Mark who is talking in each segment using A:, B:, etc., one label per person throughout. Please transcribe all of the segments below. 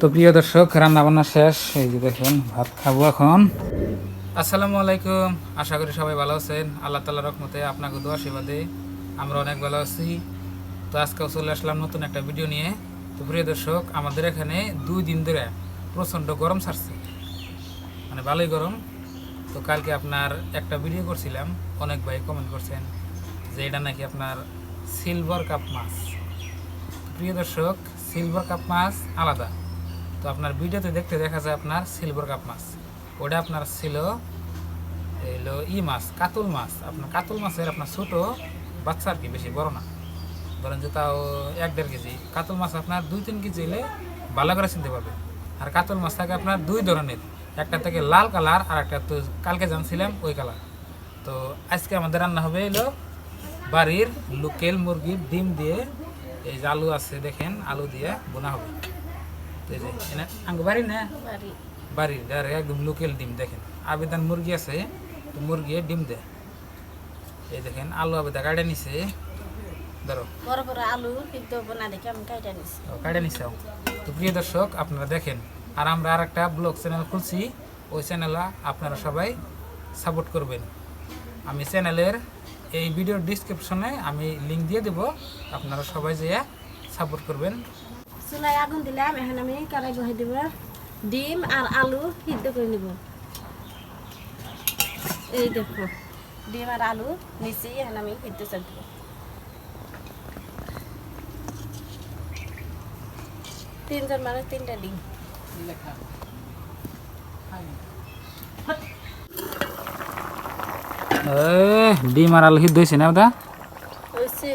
A: তো প্রিয় দর্শক রান্না বান্না শেষ। এই যে দেখেন, ভাত খাব এখন। আসসালামু আলাইকুম। আশা করি সবাই ভালো আছেন। আল্লাহ তালা রকমতে আপনাকে দোয়া আশীর্বাদে আমরা অনেক ভালো আছি। তো আজকেও চলে আসলাম নতুন একটা ভিডিও নিয়ে। তো প্রিয় দর্শক, আমাদের এখানে দুই দিন ধরে প্রচণ্ড গরম ছাড়ছে। মানে ভালোই গরম। তো কালকে আপনার একটা ভিডিও করছিলাম। অনেক ভাই কমেন্ট করছেন যে এটা নাকি আপনার সিলভার কাপ মাছ। প্রিয় দর্শক সিলভার কাপ মাছ আলাদা। তো আপনার ভিডিওতে দেখতে দেখা যায় আপনার সিলভার কাপ মাছ। ওটা আপনার ছিল এলো ই মাছ, কাতল মাছ। আপনার কাতল মাছের আপনার ছোট বাচ্চা আর কি, বেশি বড় না। ধরেন যে তাও এক দেড় কেজি। কাতল মাছ আপনার দুই তিন কেজি এলে ভালো করে চিনতে পারবে। আর কাতল মাছ থাকে আপনার দুই ধরনের। একটা থেকে লাল কালার আর একটা তো কালকে জানছিলাম ওই কালার। তো আজকে আমাদের রান্না হবে এলো বাড়ির লোকেল মুরগির ডিম দিয়ে। এই যে আলু আছে দেখেন, আলু দিয়ে বোনা হবে। আঙ্গ বাড়ি না?
B: বাড়ি।
A: বাড়ির ডারে একদম লোকেল ডিম দেখেন। আবেদন মুরগি আছে তো মুরগি ডিম দেয়। এই দেখেন আলু আবেদা কাটে নিছে। ধরো।
B: বড় বড় আলু সিদ্ধ বনা দেখে আমি নিছি।
A: কাটে নিছে ও। তো প্রিয় দর্শক আপনারা দেখেন। আর আমরা আর একটা ব্লগ চ্যানেল খুলছি। ওই চ্যানেলে আপনারা সবাই সাপোর্ট করবেন। আমি চ্যানেলের এই ভিডিওর ডিসক্রিপশনে আমি লিঙ্ক দিয়ে দেব। আপনারা সবাই যেয়ে সাপোর্ট করবেন।
B: চুলাই আগুন দিলাম এখন আমি কড়াই বহাই দিব। ডিম আর আলু সিদ্ধ করে নিব। এই দেখো ডিম আর আলু নিচে এখন আমি সিদ্ধ চাল দিব। তিনজন মানুষ তিনটা ডিম।
A: ডিম আর আলু সিদ্ধ হয়েছে না দাদা
B: হয়েছে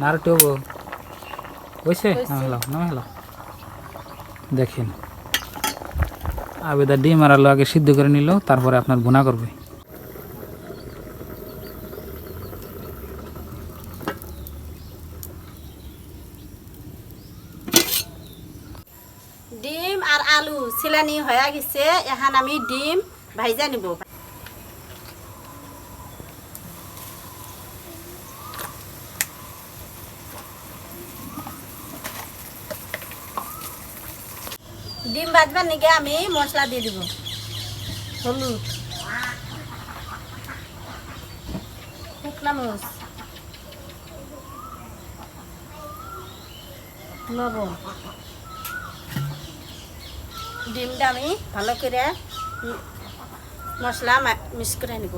A: না আর হয়েছে। নামে হেলাও নামে হেলাও দেখেন। আবেদা ডিম আর আলু আগে সিদ্ধ করে নিল তারপরে আপনার ভুনা করবে।
B: ডিম আর আলু ছিলানি হয়ে গেছে এখন আমি ডিম ভাইজা নিব। ডিম ভাজবার নিকে আমি মশলা দিয়ে দিব। হলুদ। মরিচ। লবণ। ডিমটা আমি ভালো করে মশলা মিক্স করে নিব।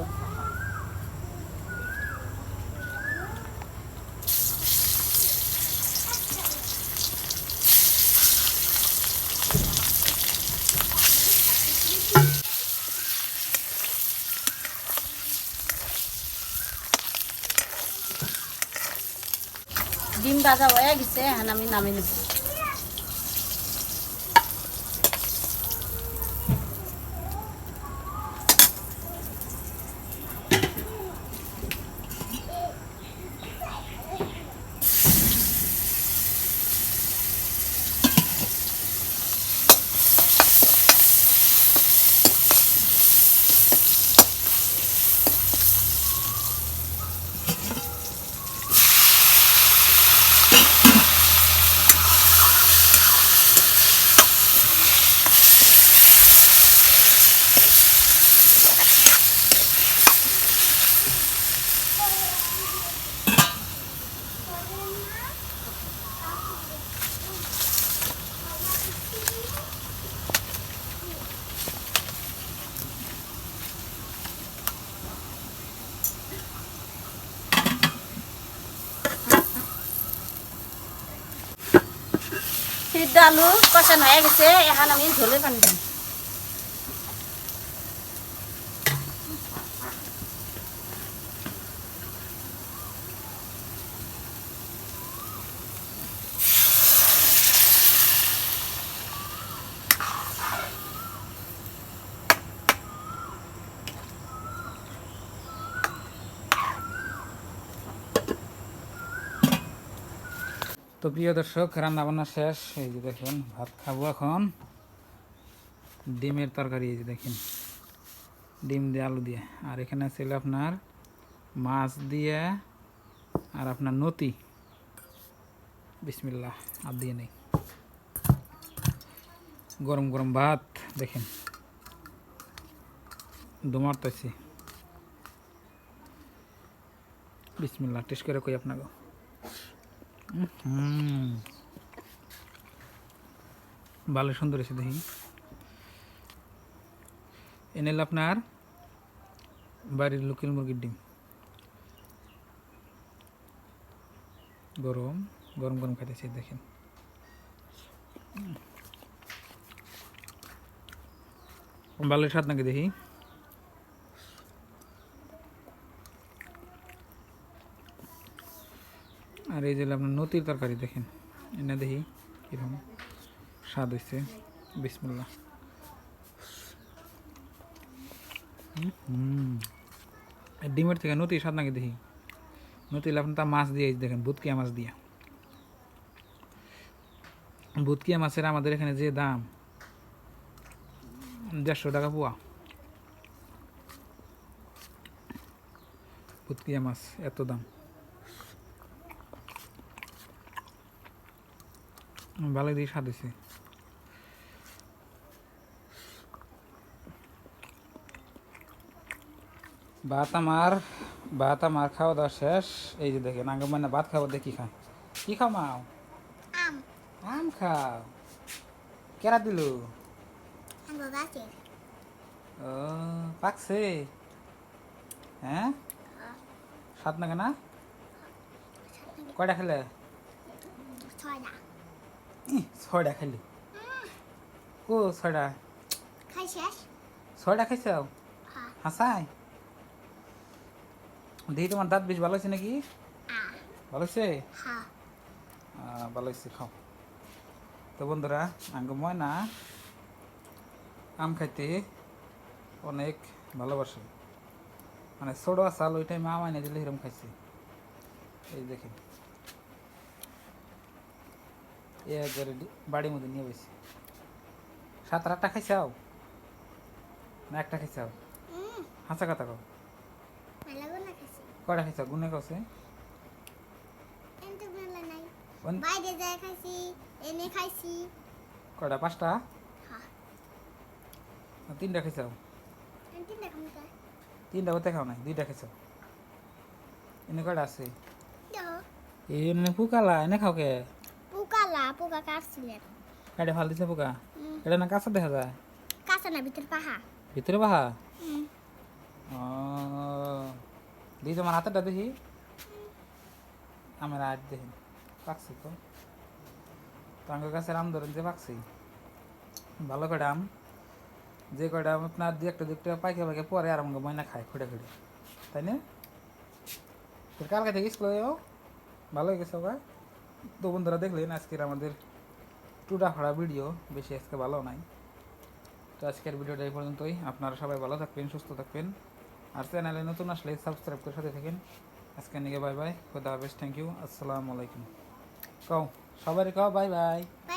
B: ডিম ভাজা হয়ে গেছে এখন আমি নামিয়ে নেব। সিদ্ধ আলু কষানো হয়ে গেছে এখন আমি ঝোলে পানি দিই
A: তো প্রিয় দর্শক রান্না বান্না শেষ। এই যে দেখেন, ভাত খাব এখন। ডিমের তরকারি, এই যে দেখেন, ডিম দিয়ে আলু দিয়ে। আর এখানে ছিল আপনার মাছ দিয়ে আর আপনার নতি বিসমিল্লাহ, আর দিয়ে নেই। গরম গরম ভাত, দেখেন। দুমারতেছি বিসমিল্লাহ, টেস্ট করে কই আপনাকে? ভালো সুন্দর এসে দেখি। এনেল আপনার বাড়ির লোকেল মুরগির ডিম। গরম গরম গরম খাইতেছি দেখেন। ভালো স্বাদ নাকি দেখি? এই যে আপনার নতির তরকারি দেখেন, এনে দেখি কীরকম স্বাদ হয়েছে এই ডিমের থেকে নতি স্বাদ নাকি দেখি? নতি আপনি তা মাছ দিয়ে দেখেন বুতকিয়া মাছ দিয়া। বুতকিয়া মাছের আমাদের এখানে যে দাম, দেড়শো টাকা পোয়া। পুতকিয়া মাছ, এত দাম। ভালো দিয়ে স্বাদ হয়েছে ভাত আমার ভাত আমার খাওয়া দাওয়া শেষ। এই যে দেখেন আগে মানে ভাত খাব দেখি খায় কি খাও মাও
C: আম।
A: খাও। কেরা দিলু? ও পাকছে? হ্যাঁ? সাত না? কেনা কয়টা খেলে?
C: ছয়টা
A: খেলি। ও ছয়টা।
C: খাই শেষ
A: ছয়টা খাইছ হাসাই দেখি তোমার দাঁত বেশ ভালো হয়েছে নাকি? ভালো হয়েছে
C: হ্যাঁ
A: ভালো হয়েছে খাও। তো বন্ধুরা আঙ্গ ময়না আম খাইতে অনেক ভালোবাসে। মানে ছোটো আসাল ওই টাইমে আম আইনে দিলে এরকম খাইছে। এই দেখেন। এ ডি- বাড়ির মধ্যে নিয়ে বসে। সাত আটটা খাইছাও না একটা খাইছাও হাসা কথা কও।
C: খাইছি।
A: খাইছাও গুনে কছে
C: বাইরে যায় খাইছি এনে খাইছি।
A: কয়টা পাঁচটা? তিনটা খাইছাও
C: তিনটা
A: কোথায় খাও নাই দুইটা খাইছাও এনে কয়টা আছে? এনে পুকালা এনে খাও কে?
C: পোকালা পোকা কাটছিলেন
A: কাটে ফাল দিছে পোকা? এটা না কাঁচা দেখা যায়?
C: কাঁচা না ভিতর পাহা।
A: ভিতরে বাহা
C: হুম
A: ও দিই তোমার হাতেরটা দেখি। আমার হাত দেখি। পাকছে তো। টাঙ্গের কাছে আম ধরেন যে পাকছে। ভালো কয়টা আম। যে কয়টা আম আপনার দু একটা দু একটা পাইকে পাইকে পরে আর আমাকে ময়না খায় খুঁড়ে খুঁড়ে তাই না? কালকে থেকে স্কুলে যাও। ভালো হয়ে গেছে ওকে তো বন্ধুরা দেখলেন আজকের আমাদের টুটা ফাড়া ভিডিও, বেশি আজকে ভালো নাই। তো আজকের ভিডিওটা এই পর্যন্তই। আপনারা সবাই ভালো থাকবেন, সুস্থ থাকবেন। আর চ্যানেলে নতুন আসলে সাবস্ক্রাইব করে সাথে থাকেন। আজকে নিকে বাই বাই খোদা হাফেজ থ্যাংক ইউ আসসালামু আলাইকুম। কও সবারই কও বাই বাই
C: বাই